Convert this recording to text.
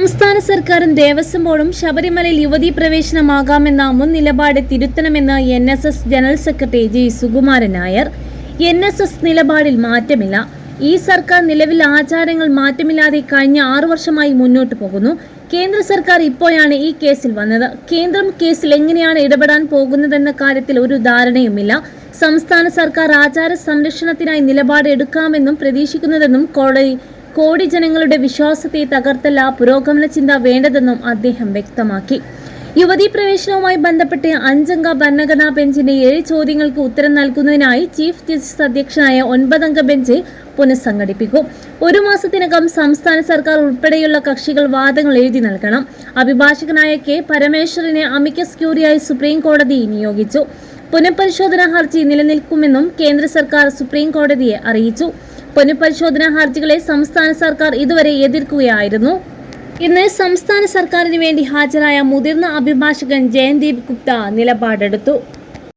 സംസ്ഥാന സർക്കാരും ദേവസ്വം ബോർഡും ശബരിമലയിൽ യുവതീ പ്രവേശനമാകാമെന്ന മുൻ നിലപാട് തിരുത്തണമെന്ന് N S S general secretary G Sukumaran Nair. N S S നിലപാടിൽ മാറ്റമില്ല. ഈ സർക്കാർ നിലവിൽ ആചാരങ്ങൾ മാറ്റമില്ലാതെ കഴിഞ്ഞ ആറു വർഷമായി മുന്നോട്ട് പോകുന്നു. കേന്ദ്ര സർക്കാർ ഇപ്പോഴാണ് ഈ കേസിൽ വന്നത്. കേന്ദ്രം കേസിൽ എങ്ങനെയാണ് ഇടപെടാൻ പോകുന്നതെന്ന കാര്യത്തിൽ ഒരു ധാരണയുമില്ല. സംസ്ഥാന സർക്കാർ ആചാര സംരക്ഷണത്തിനായി നിലപാട് എടുക്കാമെന്നും പ്രതീക്ഷിക്കുന്നതെന്നും കോടതി കോടി ജനങ്ങളുടെ വിശ്വാസത്തെ തകർത്തല്ല പുരോഗമന ചിന്ത വേണ്ടതെന്നും അദ്ദേഹം വ്യക്തമാക്കി. യുവതീ പ്രവേശനവുമായി ബന്ധപ്പെട്ട് അഞ്ചംഗ ഭരണഘടനാ ബെഞ്ചിന്റെ ഏഴ് ചോദ്യങ്ങൾക്ക് ഉത്തരം നൽകുന്നതിനായി ചീഫ് ജസ്റ്റിസ് അധ്യക്ഷനായ ഒൻപതംഗ ബെഞ്ച് പുനഃസംഘടിപ്പിക്കും. ഒരു മാസത്തിനകം സംസ്ഥാന സർക്കാർ ഉൾപ്പെടെയുള്ള കക്ഷികൾ വാദങ്ങൾ എഴുതി നൽകണം. അഭിഭാഷകനായ കെ പരമേശ്വരനെ അമിക്കസ് ക്യൂറിയായി സുപ്രീം കോടതി നിയോഗിച്ചു. പുനഃപരിശോധനാ ഹർജി നിലനിൽക്കുമെന്നും കേന്ദ്ര സർക്കാർ സുപ്രീം കോടതിയെ അറിയിച്ചു. പുനഃപരിശോധനാ ഹർജികളെ സംസ്ഥാന സർക്കാർ ഇതുവരെ എതിർക്കുകയായിരുന്നു. ഇന്ന് സംസ്ഥാന സർക്കാരിന് വേണ്ടി ഹാജരായ മുതിർന്ന അഭിഭാഷകൻ ജയന്ദീപ് ഗുപ്ത നിലപാടെടുത്തു.